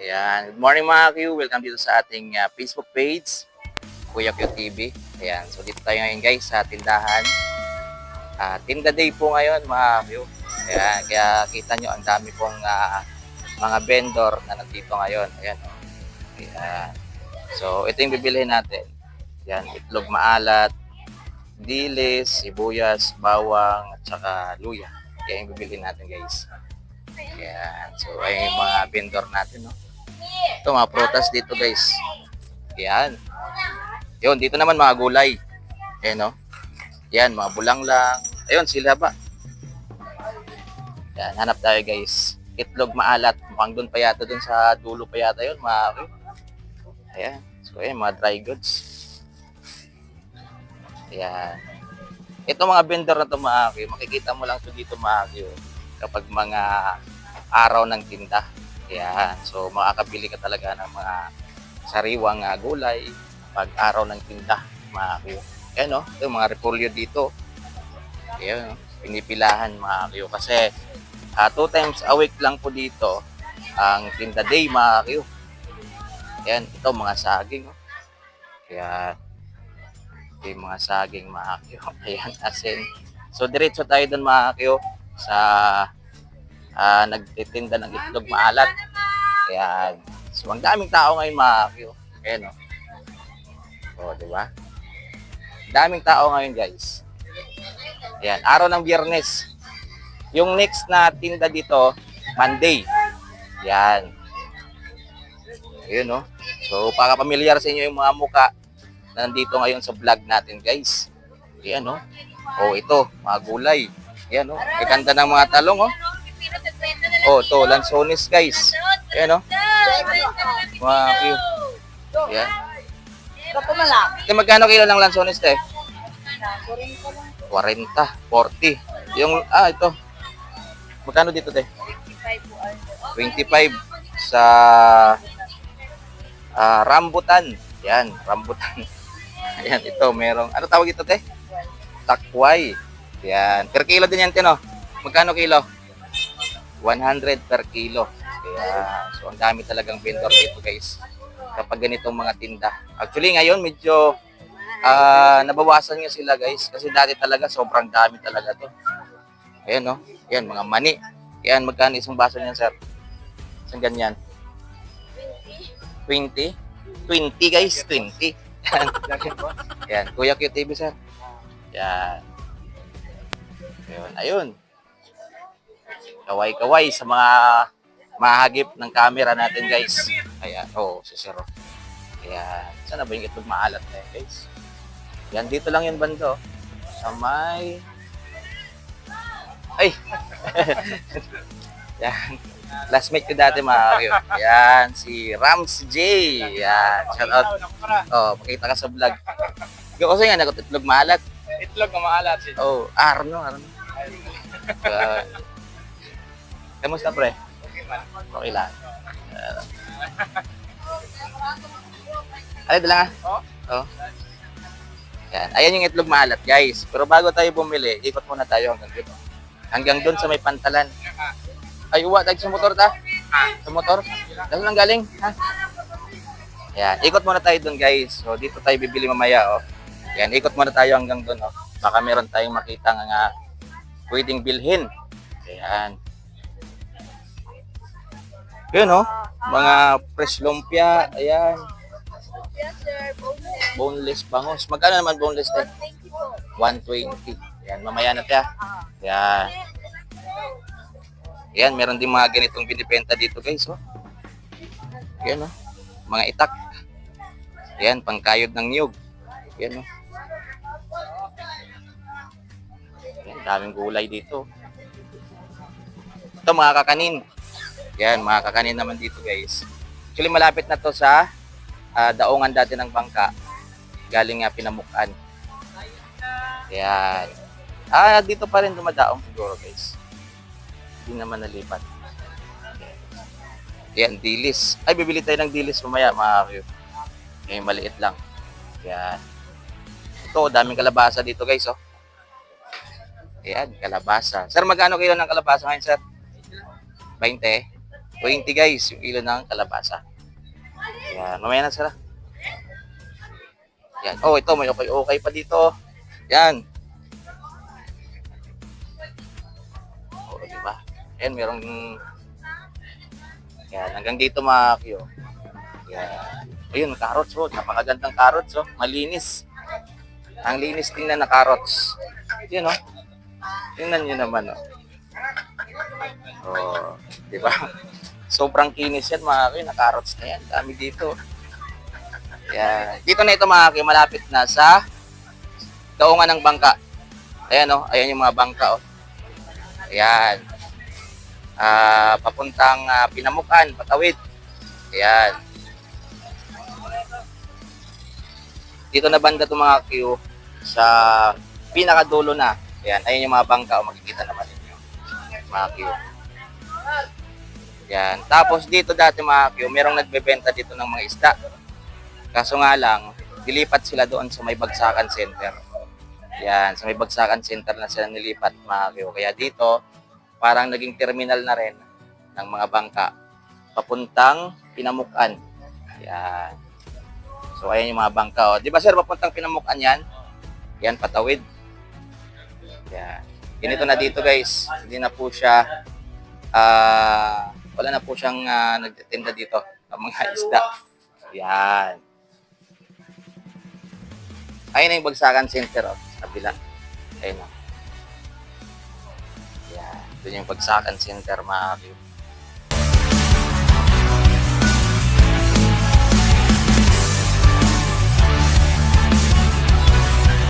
Ayan. Good morning mga Q. Welcome dito sa ating ah, Facebook page, Kuya Q TV. Ayan. So dito tayo ngayon guys sa tindahan. Ah, tinda day po ngayon mga Q. Ayan. Kaya kita nyo ang dami pong ah, mga vendor na nandito ngayon. Ayan. oh. Ayan. So ito yung bibilihin natin. Ayan. Itlog maalat, dilis, sibuyas, bawang, at saka luya. Kaya yung bibilihin natin guys. Ayan. So, ay yung mga vendor natin, no? Ito, mga prutas dito, guys. Ayan. Yun, dito naman mga gulay. Ayan, no? Ayan, mga bulanglang. Ayun, sila ba? Ayan, hanap tayo, guys. Itlog maalat. Mukhang doon pa yata, doon sa dulo pa yata yun, mga Ayan. So, ayan, mga dry goods. Ayan. Ito mga vendor na ito, Q, makikita mo lang ito dito, mga Q, kapag mga araw ng tinda. Ayan. So, makakabili ka talaga ng mga sariwang ah, gulay pag araw ng tinda, mga Q. Ayan, no? Ito, mga repolyo dito. Ayan, no? pinipilahan, mga. Kasi, ah, two times a week lang po dito ang tinda day, mga Q. Ayan, ito, mga saging, no? Kaya, ito yung mga saging, mga Q. Ayan, asin. So, diretso tayo dun, mga sa ah, nagtitinda ng itlog maalat. Ayan. So, ang daming tao ngayon, mga Q. Ayan, o. O, di ba? Daming tao ngayon, guys. Ayan, araw ng biyernes. Yung next na tinda dito, Monday. Ayan. Ayun, no? So, para pamilyar sa inyo yung mga muka na nandito ngayon sa vlog natin, guys. Ayan, no? Oh, ito, mga gulay. Ayan, no? Ang ng mga talong, oh. Oh, to lansones, guys. Ayan, no? Mga cute. Ayan. Magkano kilo ng lansones, te? Kurin ko lang. 40, 40. Yung, ah, ito. Magkano dito, te? 55 po. ano. 25 sa ah, rambutan. Yan, rambutan. Ayan, ito, merong, ano tawag ito, te? Takway. Yan. Per kilo din yan, Tino. Magkano kilo? 100 per kilo. Kaya, so ang dami talagang vendor dito, guys. Kapag ganitong mga tinda. Actually, ngayon, medyo ah nabawasan nga sila, guys. Kasi dati talaga, sobrang dami talaga to. Ayan, no? Ayan, mga mani. Ayan, magkano isang baso niyan, sir? Isang ganyan. 20? 20, guys. 20. Yan. Yan. Kuya QTV, sir. Yan. Ayun. Ayun. Kaway-kaway sa mga mahagip ng camera natin, guys. Ayan. Oo, oh, si Sir. Ayan. Sana ba yung itlog maalat na yun, guys? Yan, dito lang yung bando. Sa may... Ay! Yan. Classmate ko dati mga kayo. Yan, si Rams J. Yan, shout out. Oh, makita ka sa vlog. Kasi nga, nakututlog maalat. Itlog na maalat. Oh, Arno, Arno. Uh, kamusta pre? Okay man. Okay lang. Uh, Alay, dala nga. Oh? Oh. Yan. Ayan yung itlog maalat, guys. Pero bago tayo bumili, ikot muna tayo hanggang dito. Hanggang doon sa may pantalan. Ay, uwa, tag sa motor ta? Sa motor? Dahil lang galing, ha? Yan, ikot muna tayo doon, guys. So, dito tayo bibili mamaya, oh. Yan, ikot muna tayo hanggang doon, oh. Baka meron tayong makita nga nga pwedeng bilhin. Ayan. Yun, oh. Mga fresh lumpia. Ayan. Yes, sir. Boneless. Boneless bangus. Magkano naman boneless, te? 120 po. 120. Yan, mamaya na tayo. Yan. Yan, meron din mga ganitong binibenta dito, guys, oh. Yan, oh. Mga itak. Yan, pangkayod ng niyog. Yan, oh. Yan, daming gulay dito. Ito, mga kakanin. Yan, mga kakanin naman dito, guys. Actually, malapit na to sa ah, daungan dati ng bangka. Galing nga pinamukan. Yan. Ah, dito pa rin dumadaong siguro, guys. Hindi naman nalipat. Yan, dilis. Ay, bibili tayo ng dilis mamaya, mga kayo. Yung maliit lang. Yan. Ito, daming kalabasa dito, guys, oh. Ayan, kalabasa. Sir, magkano kilo ng kalabasa ngayon, sir? 20. 20 guys, yung kilo ng kalabasa. Yan, mamaya na sila. Yan. Oh, ito, may okay-okay pa dito. Yan. Oh, di ba? Yan, merong... Yan, hanggang dito mga kyo. Yan. Ayun, carrots, oh. Napakagandang carrots, oh. Malinis. Ang linis tingnan na carrots. Yun, oh. Tingnan nyo naman, oh. Oh, di ba? Sobrang kinis yan, mga kyo. Na carrots na yan. Dami dito. Yan. Dito na ito, mga kyo. Malapit na sa daungan ng bangka. Ayan, oh. Ayan yung mga bangka, oh. Ayan. Ah, papuntang ah, Pinamukan, Patawid. Ayan. Dito na banda itong mga queue sa pinakadulo na. Ayan, ayun yung mga bangka. O, makikita naman ninyo. Mga queue. Ayan. Tapos dito dati mga queue, merong nagbebenta dito ng mga isda. Kaso nga lang, dilipat sila doon sa may Bagsakan Center. Ayan, sa may Bagsakan Center na sila nilipat mga queue. Kaya dito, parang naging terminal na rin ng mga bangka papuntang Pinamukan. Yan. So, ayan yung mga bangka. O. Di ba, sir, papuntang Pinamukan yan? Yan, patawid. Yan. Ganito na dito, guys. Hindi na po siya, ah, wala na po siyang ah, nagtitinda dito ng mga isda. Yan. Ayun na yung Bagsakan Center, oh, sa kabila. Ayun, oh. Yan. Doon yung Bagsakan Center, mga.